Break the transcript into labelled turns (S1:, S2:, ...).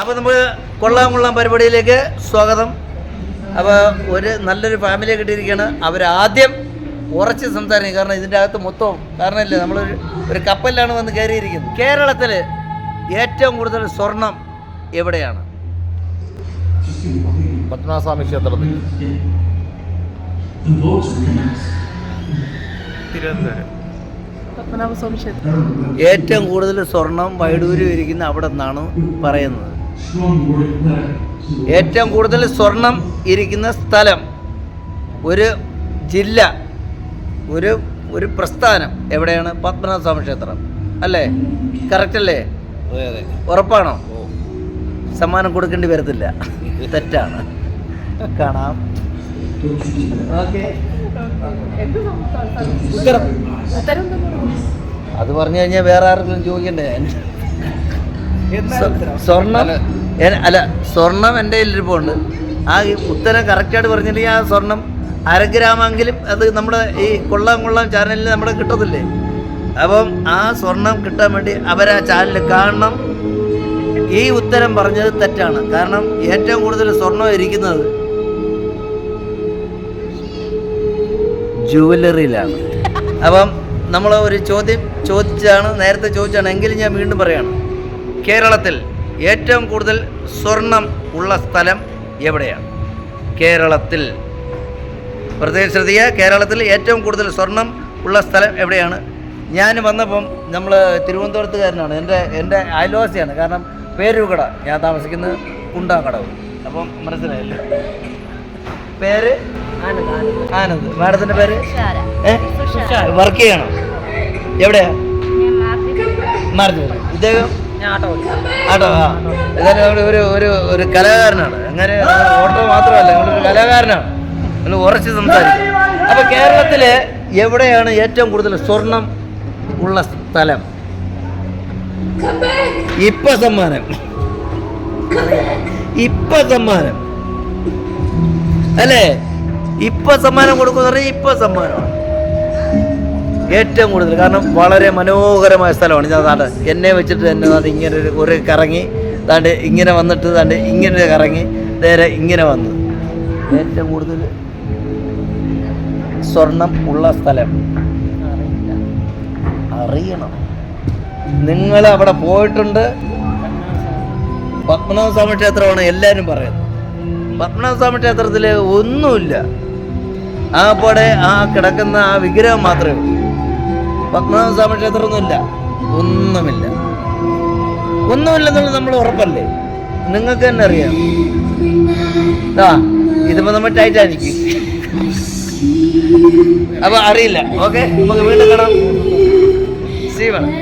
S1: അപ്പോൾ നമ്മൾ കൊള്ളാം കൊള്ളാം പരിപാടിയിലേക്ക് സ്വാഗതം. അപ്പോൾ ഒരു നല്ലൊരു ഫാമിലിയെ കിട്ടിയിരിക്കുകയാണ്. അവരാദ്യം ഉറച്ച് സംസാരിക്കും. കാരണം ഇതിന്റെ അകത്ത് മൊത്തം കാരണമല്ലേ നമ്മൾ ഒരു കപ്പലിലാണ് വന്ന് കയറിയിരിക്കുന്നത്. കേരളത്തിൽ ഏറ്റവും കൂടുതൽ സ്വർണം എവിടെയാണ്?
S2: പത്മനാഭസ്വാമി ക്ഷേത്രത്തിൽ. തിരുവനന്തപുരം.
S3: പത്മനാഭസ്വാമി ക്ഷേത്രം.
S1: ഏറ്റവും കൂടുതൽ സ്വർണം വൈഡൂര്യം ഇരിക്കുന്ന അവിടെ നിന്നാണ് പറയുന്നത്. ഏറ്റവും കൂടുതൽ സ്വർണം ഇരിക്കുന്ന സ്ഥലം ഒരു ജില്ല ഒരു ഒരു പ്രസ്ഥാനം എവിടെയാണ്? പത്മനാഭസ്വാമി ക്ഷേത്രം. അല്ലേ? കറക്റ്റ് അല്ലേ?
S2: അതെ അതെ.
S1: ഉറപ്പാണോ? സമ്മാനം കൊടുക്കേണ്ടി വരത്തില്ല. തെറ്റാണ്. കാണാം. ഓക്കെ? ഉത്തരം. അത് പറഞ്ഞു കഴിഞ്ഞാൽ വേറെ ആരെങ്കിലും ചോദിക്കണ്ടേ? സ്വ- സ്വർണം? അല്ല. സ്വർണം എന്റെ കയ്യിലിരിപ്പുണ്ട്. ആ ഉത്തരം കറക്റ്റായിട്ട് പറഞ്ഞിട്ടുണ്ടെങ്കിൽ ആ സ്വർണം അര ഗ്രാമെങ്കിലും അത് നമ്മുടെ ഈ കൊള്ളാം കൊള്ളാം ചാനലിൽ നമ്മുടെ കിട്ടത്തില്ലേ? അപ്പം ആ സ്വർണം കിട്ടാൻ വേണ്ടി അവരാ ചാനലിൽ ചാനൽ കാണണം. ഈ ഉത്തരം പറഞ്ഞത് തെറ്റാണ്. കാരണം ഏറ്റവും കൂടുതൽ സ്വർണം ഇരിക്കുന്നത്. ജുവലറിയിലാണ്. അപ്പം നമ്മൾ ഒരു ചോദ്യം ചോദിച്ചാണ് നേരത്തെ ചോദിച്ചാണ് എങ്കിലും ഞാൻ വീണ്ടും പറയാണ്. കേരളത്തിൽ ഏറ്റവും കൂടുതൽ സ്വർണം ഉള്ള സ്ഥലം എവിടെയാണ്? കേരളത്തിൽ. പ്രത്യേകം ശ്രദ്ധിക്കുക കേരളത്തിൽ ഏറ്റവും കൂടുതൽ സ്വർണം ഉള്ള സ്ഥലം എവിടെയാണ്? ഞാൻ വന്നപ്പം നമ്മൾ തിരുവനന്തപുരത്തുകാരനാണ്. എന്റെ എന്റെ അയൽവാസിയാണ്. കാരണം പേരുകട ഞാൻ താമസിക്കുന്നത് കുണ്ടാങ്കടവ് അപ്പം മനസ്സിലായില്ലേ? പേര് ആനന്ദ് മാഡത്തിന്റെ പേര്? വർക്ക് ചെയ്യണോ? എവിടെയാ? മാർച്ച് ഇദ്ദേഹം? ആട്ടോ ആ. അവിടെ ഒരു ഒരു ഒരു കലാകാരനാണ്. അങ്ങനെ ഓട്ടോ മാത്രമല്ല ഒരു കലാകാരനാണ്. നിങ്ങൾ ഉറച്ച് സംസാരിക്കും. അപ്പോൾ കേരളത്തിൽ എവിടെയാണ് ഏറ്റവും കൂടുതൽ സ്വർണം ഉള്ള സ്ഥലം? ഇപ്പ സമ്മാനം. ഇപ്പ സമ്മാനം. അല്ലേ? ഇപ്പൊ സമ്മാനം കൊടുക്കുന്ന പറഞ്ഞാൽ ഇപ്പൊ സമ്മാനമാണ് ഏറ്റവും കൂടുതൽ. കാരണം വളരെ മനോഹരമായ സ്ഥലമാണ്. ഞാൻ താണ്ട് എന്നെ വെച്ചിട്ട് തന്നെ അത് ഇങ്ങനെ ഒരു ഒരു കറങ്ങി താണ്ട് ഇങ്ങനെ വന്നിട്ട് താണ്ട് ഇങ്ങനെ കറങ്ങി നേരെ ഇങ്ങനെ വന്നു. ഏറ്റവും കൂടുതൽ സ്വർണം ഉള്ള സ്ഥലം. അറിയണം. നിങ്ങൾ അവിടെ പോയിട്ടുണ്ട്. പത്മനാഭസ്വാമി ക്ഷേത്രമാണ് എല്ലാവരും പറയുന്നത്. പത്മനാഭസ്വാമി ക്ഷേത്രത്തിൽ ഒന്നുമില്ല. ആ പടെ ആ കിടക്കുന്ന ആ വിഗ്രഹം മാത്രമേ ഉള്ളൂ. പത്മനാഭസ്വാമി ക്ഷേത്രമൊന്നുമില്ല. ഒന്നുമില്ല. ഒന്നുമില്ലെന്നുള്ളത് നമ്മൾ ഉറപ്പല്ലേ? നിങ്ങൾക്ക് തന്നെ അറിയാം. ആ ഇതിപ്പോ നമ്മൾ ടൈറ്റാനിക്ക് അപ്പൊ അറിയില്ല. ഓക്കെ നമുക്ക് വീണ്ടും കാണാം. സീവണം